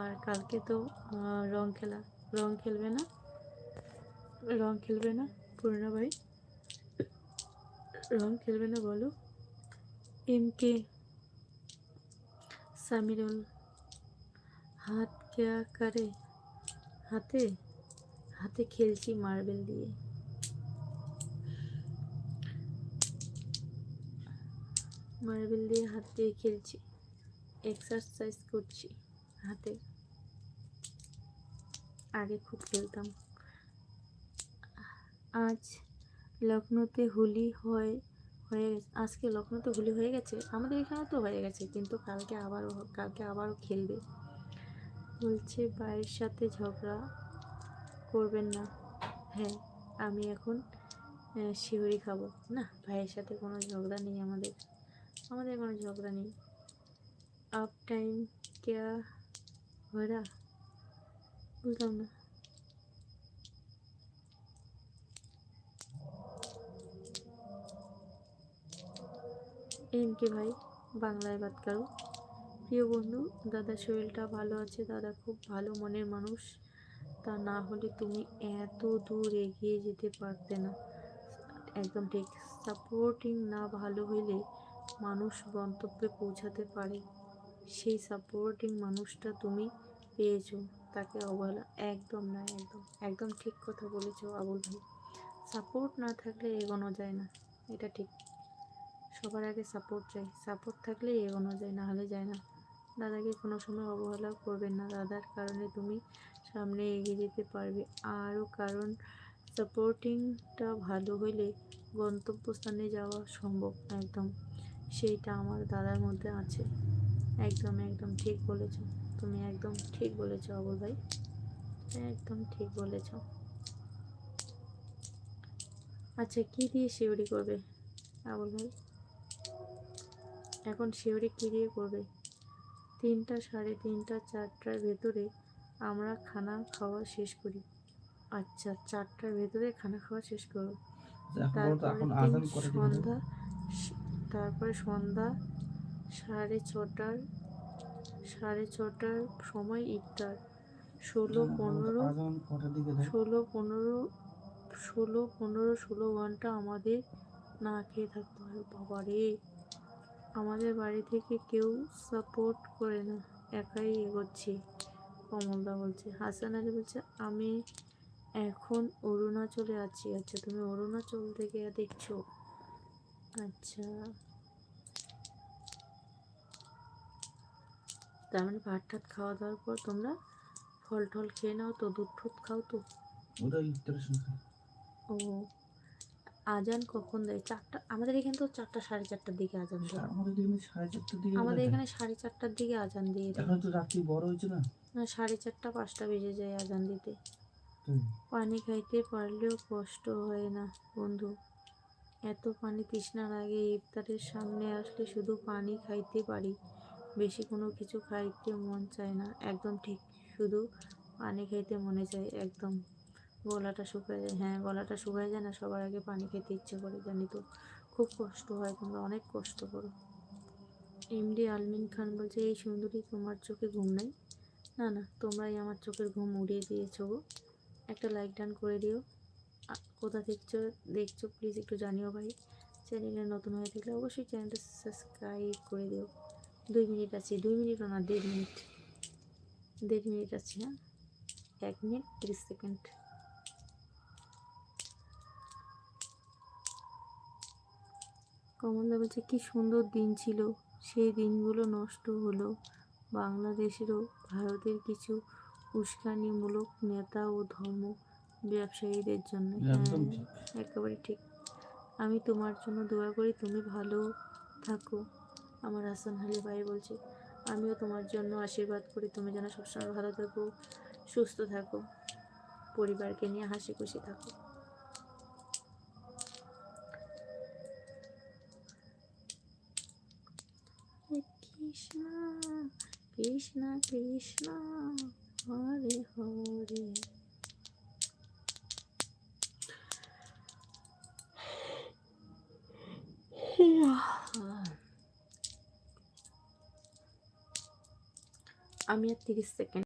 আর কালকে তো রং খেলা। রং খেলবে না? রং খেলবে না? পূর্ণা ভাই? রং খেলবে না বলো? এম কে সামিরুল, হাত কেয়া করে হাতে? হাতে খেলছি মার্বেল দিয়ে। মার্বেল দিয়ে হাত দিয়ে খেলছি। এক্সারসাইজ করছি। হাতে। আগে খুব খেলতাম। আজ লখনৌতে হোলি হয়, হয়ে গেছে। আজকে লখনৌতে হোলি হয়ে গেছে? আমাদের এখানে তো হয়ে গেছে, কিন্তু কালকে আবারও কালকে আবারও খেলবে। বলছে, ভাইয়ের সাথে ঝগড়া করবেন না। হ্যাঁ আমি এখন শিহরি খাব। না, ভাইয়ের সাথে কোনো ঝগড়া নেই আমাদের। আমাদের কোনো ঝগড়া নেই। আপ টাইম কেয়া ভরা বুঝলাম না এম কে ভাই? বাংলায় বাদ করো প্রিয় বন্ধু দাদার শরীরটা ভালো আছে, দাদা খুব ভালো মনের মানুষ। তা না হলে তুমি এত দূর এগিয়ে যেতে পারতে না। একদম ঠিক। সাপোর্টিং না ভালো হইলে মানুষ গন্তব্যে পৌঁছাতে পারে। সেই সাপোর্টিং মানুষটা তুমি পেয়েছ, তাকে অবহেলা। একদম না, একদম। একদম ঠিক কথা বলেছ আবুল ভাই। সাপোর্ট না থাকলে এগোনো যায় না, এটা ঠিক। সবার আগে সাপোর্ট চাই। সাপোর্ট থাকলে এগোনো যায় না হলে যায় না। দাদাকে কোনো সময় অবহেলা করবেন না। দাদার কারণে তুমি সামনে এগিয়ে যেতে পারবে। আরও কারণ, সাপোর্টিংটা ভালো হলে গন্তব্যস্থানে যাওয়া সম্ভব, একদম। সেইটা আমার দাদার মধ্যে আছে। একদম একদম ঠিক বলেছ। তুমি একদম ঠিক বলেছ অবল ভাই। একদম ঠিক বলেছ। আচ্ছা কি দিয়ে শিউরি করবে আবুল ভাই? এখন শিউরি কী দিয়ে করবে? তিনটা সাড়ে তিনটা চারটার ভেতরে আমরা খানা খাওয়া শেষ করি। আচ্ছা চারটার ভেতরে খানা খাওয়া শেষ করো। তো তারপরে সন্ধ্যা তারপরে সন্ধ্যা সাড়ে ছটার সাড়ে ছটার সময় ইফতার। ষোলো পনেরো দিকে দেয় ষোলো পনেরো ষোলো পনেরো ষোলো ঘণ্টা আমাদের না খেয়ে থাকতে হয়। বাবা রে আমাদের বাড়ি থেকে কেউ সাপোর্ট করে না। একাই এগোচ্ছি কমলদা বলছে। হাসান আলী বলছে আমি এখন অরুণাচলে আছি। আচ্ছা তুমি অরুণাচল থেকে দেখছ? আচ্ছা। তার মানে ভাত টাত খাওয়া দাওয়ার পর তোমরা ফল টল খেয়ে নাও তো দুধ টুধ খাও তো। ও আজান কখন দেয়? চারটা আমাদের এখানে তো চারটা সাড়ে চারটার দিকে আজান দেয়। আমাদের এখানে সাড়ে চারটার দিকে আজান দিয়ে। এখন তো রাত্রি বড় হয়েছে না? না সাড়ে চারটা পাঁচটা বেজে যায় আজান দিতে। পানি খাইতে পারলেও কষ্ট হয় না বন্ধু। এত পানি তৃষ্ণার আগে ইফতারের সামনে আসলে শুধু পানি খাইতে পারি। বেশি কোনো কিছু খাইতে মন চায় না। একদম ঠিক, শুধু পানি খাইতে মনে চায়, একদম। গলাটা শুকায় যায়। হ্যাঁ গলাটা শুকায় যায় না, সবার আগে পানি খেতে ইচ্ছে করে, জানি তো। খুব কষ্ট হয়, তোমরা অনেক কষ্ট করো। এমডি আলমিন খান বলছে, এই সুন্দরী তোমার চোখে ঘুম নাই? না না, তোমরাই আমার চোখের ঘুম উড়িয়ে দিয়েছ গো। একটা লাইক ডান করে দিও। কোথা দেখছ দেখছ, প্লিজ একটু জানিও ভাই। চ্যানেলে নতুন হয়ে থাকলে অবশ্যই চ্যানেলটা সাবস্ক্রাইব করে দিও। দুই মিনিট আছে দুই মিনিটও না দেড় মিনিট। দেড় মিনিট আছে হ্যাঁ এক মিনিট ত্রিশ সেকেন্ড। কমলদা বলছে কি সুন্দর দিন ছিল। সেই দিনগুলো নষ্ট হলো। বাংলাদেশেরও ভারতের কিছু উস্কানিমূলক নেতা ও ধর্ম ব্যবসায়ীদের জন্য। হ্যাঁ, একেবারে ঠিক। আমি তোমার জন্য দোয়া করি তুমি ভালো থাকো। আমার হাসান হালি ভাই বলছে, আমিও তোমার জন্য আশীর্বাদ করি। তুমি যেন সবসময় ভালো থাকো, সুস্থ থাকো, পরিবারকে নিয়ে হাসি খুশি থাকো। কৃষ্ণ কৃষ্ণ কৃষ্ণ, হরে হরে। আমি আর তিরিশ সেকেন্ড